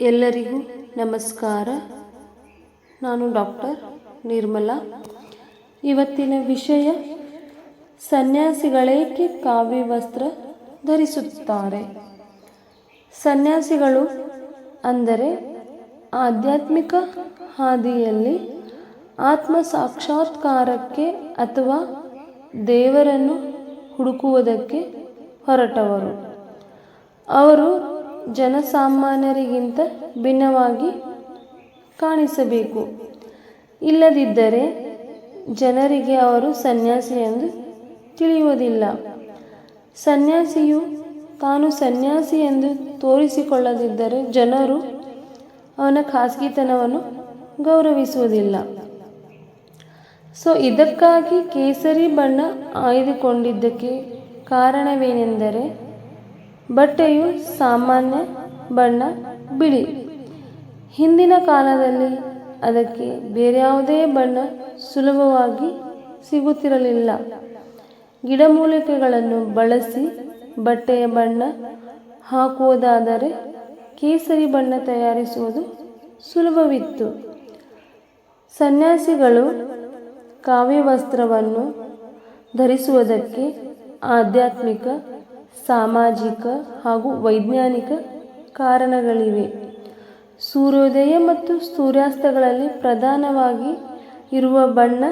ಎಲ್ಲರಿಗೂ ನಮಸ್ಕಾರ. ನಾನು ಡಾಕ್ಟರ್ ನಿರ್ಮಲಾ. ಇವತ್ತಿನ ವಿಷಯ, ಸನ್ಯಾಸಿಗಳೇಕೆ ಕಾವ್ಯ ವಸ್ತ್ರ ಧರಿಸುತ್ತಾರೆ? ಸನ್ಯಾಸಿಗಳು ಅಂದರೆ ಆಧ್ಯಾತ್ಮಿಕ ಹಾದಿಯಲ್ಲಿ ಆತ್ಮ ಸಾಕ್ಷಾತ್ಕಾರಕ್ಕೆ ಅಥವಾ ದೇವರನ್ನು ಹುಡುಕುವುದಕ್ಕೆ ಹೊರಟವರು. ಅವರು ಜನಸಾಮಾನ್ಯರಿಗಿಂತ ಭಿನ್ನವಾಗಿ ಕಾಣಿಸಬೇಕು. ಇಲ್ಲದಿದ್ದರೆ ಜನರಿಗೆ ಅವರು ಸನ್ಯಾಸಿ ಎಂದು ತಿಳಿಯುವುದಿಲ್ಲ. ಸನ್ಯಾಸಿಯು ತಾನು ಸನ್ಯಾಸಿ ಎಂದು ತೋರಿಸಿಕೊಳ್ಳದಿದ್ದರೆ ಜನರು ಅವನ ಖಾಸಗಿತನವನ್ನು ಗೌರವಿಸುವುದಿಲ್ಲ. ಸೊ, ಇದಕ್ಕಾಗಿ ಕೇಸರಿ ಬಣ್ಣ ಆಯ್ದುಕೊಂಡಿದ್ದಕ್ಕೆ ಕಾರಣವೇನೆಂದರೆ ಬಟ್ಟೆಯು ಸಾಮಾನ್ಯ ಬಣ್ಣ, ಬಿಳಿ. ಹಿಂದಿನ ಕಾಲದಲ್ಲಿ ಅದಕ್ಕೆ ಬೇರ್ಯಾವುದೇ ಬಣ್ಣ ಸುಲಭವಾಗಿ ಸಿಗುತ್ತಿರಲಿಲ್ಲ. ಗಿಡಮೂಲಿಕೆಗಳನ್ನು ಬಳಸಿ ಬಟ್ಟೆಯ ಬಣ್ಣ ಹಾಕುವುದಾದರೆ ಕೇಸರಿ ಬಣ್ಣ ತಯಾರಿಸುವುದು ಸುಲಭವಿತ್ತು. ಸನ್ಯಾಸಿಗಳು ಕಾವ್ಯ ವಸ್ತ್ರವನ್ನು ಧರಿಸುವುದಕ್ಕೆ ಆಧ್ಯಾತ್ಮಿಕ ಸಾಮಾಜಿಕ ಹಾಗೂ ವೈಜ್ಞಾನಿಕ ಕಾರಣಗಳಿವೆ. ಸೂರ್ಯೋದಯ ಮತ್ತು ಸೂರ್ಯಾಸ್ತಗಳಲ್ಲಿ ಪ್ರಧಾನವಾಗಿ ಇರುವ ಬಣ್ಣ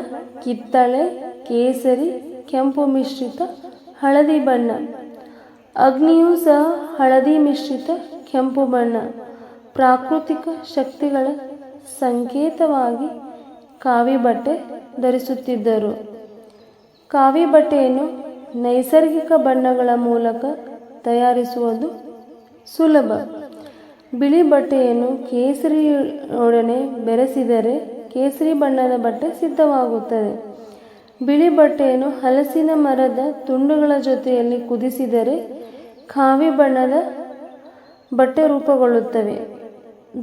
ಕಿತ್ತಳೆ, ಕೇಸರಿ, ಕೆಂಪು ಮಿಶ್ರಿತ, ಹಳದಿ ಬಣ್ಣ. ಅಗ್ನಿಯೂ ಸಹ ಹಳದಿ ಮಿಶ್ರಿತ, ಕೆಂಪು ಬಣ್ಣ. ಪ್ರಾಕೃತಿಕ ಶಕ್ತಿಗಳ ಸಂಕೇತವಾಗಿ ಕಾವಿ ಬಟ್ಟೆ ಧರಿಸುತ್ತಿದ್ದರು. ಕಾವಿ ಬಟ್ಟೆಯನ್ನು ನೈಸರ್ಗಿಕ ಬಣ್ಣಗಳ ಮೂಲಕ ತಯಾರಿಸುವುದು ಸುಲಭ. ಬಿಳಿ ಬಟ್ಟೆಯನ್ನು ಕೇಸರಿಯೊಡನೆ ಬೆರೆಸಿದರೆ ಕೇಸರಿ ಬಣ್ಣದ ಬಟ್ಟೆ ಸಿದ್ಧವಾಗುತ್ತದೆ. ಬಿಳಿ ಬಟ್ಟೆಯನ್ನು ಹಲಸಿನ ಮರದ ತುಂಡುಗಳ ಜೊತೆಯಲ್ಲಿ ಕುದಿಸಿದರೆ ಕಾವಿ ಬಣ್ಣದ ಬಟ್ಟೆ ರೂಪುಗೊಳ್ಳುತ್ತವೆ.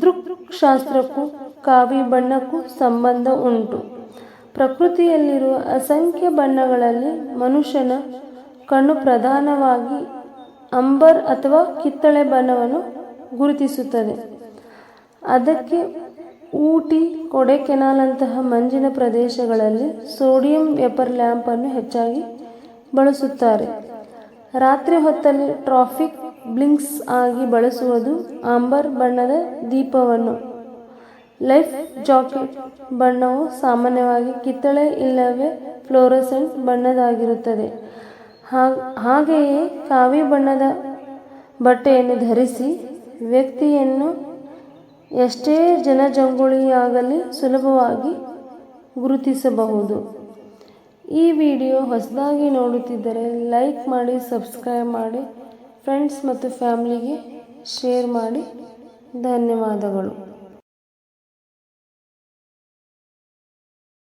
ದೃಕ್ಶಾಸ್ತ್ರಕ್ಕೂ ಕಾವಿ ಬಣ್ಣಕ್ಕೂ ಸಂಬಂಧ ಉಂಟು. ಪ್ರಕೃತಿಯಲ್ಲಿರುವ ಅಸಂಖ್ಯ ಬಣ್ಣಗಳಲ್ಲಿ ಮನುಷ್ಯನ ಕಣ್ಣು ಪ್ರಧಾನವಾಗಿ ಅಂಬರ್ ಅಥವಾ ಕಿತ್ತಳೆ ಬಣ್ಣವನ್ನು ಗುರುತಿಸುತ್ತದೆ. ಅದಕ್ಕೆ ಊಟಿ ಕೊಡೆಕೆನಾಲ್ನಂತಹ ಮಂಜಿನ ಪ್ರದೇಶಗಳಲ್ಲಿ ಸೋಡಿಯಂ ವೆಪರ್ ಲ್ಯಾಂಪನ್ನು ಹೆಚ್ಚಾಗಿ ಬಳಸುತ್ತಾರೆ. ರಾತ್ರಿ ಹೊತ್ತಲ್ಲಿ ಟ್ರಾಫಿಕ್ ಬ್ಲಿಂಕ್ಸ್ ಆಗಿ ಬಳಸುವುದು ಆಂಬರ್ ಬಣ್ಣದ ದೀಪವನ್ನು. ಲೈಫ್ ಜಾಕೆಟ್ ಬಣ್ಣವು ಸಾಮಾನ್ಯವಾಗಿ ಕಿತ್ತಳೆ ಇಲ್ಲವೇ ಫ್ಲೋರಸೆಂಟ್ ಬಣ್ಣದಾಗಿರುತ್ತದೆ ಹಾಗೆಯೇ ಕಾವಿ ಬಣ್ಣದ ಬಟ್ಟೆಯನ್ನು ಧರಿಸಿ ವ್ಯಕ್ತಿಯನ್ನು ಎಷ್ಟೇ ಜನಜಂಗುಳಿಯಾಗಲಿ ಸುಲಭವಾಗಿ ಗುರುತಿಸಬಹುದು. ಈ ವಿಡಿಯೋ ಹೊಸದಾಗಿ ನೋಡುತ್ತಿದ್ದರೆ ಲೈಕ್ ಮಾಡಿ, ಸಬ್ಸ್ಕ್ರೈಬ್ ಮಾಡಿ ಫ್ರೆಂಡ್ಸ್ ಮತ್ತು ಫ್ಯಾಮಿಲಿಗೆ ಶೇರ್ ಮಾಡಿ. ಧನ್ಯವಾದಗಳು.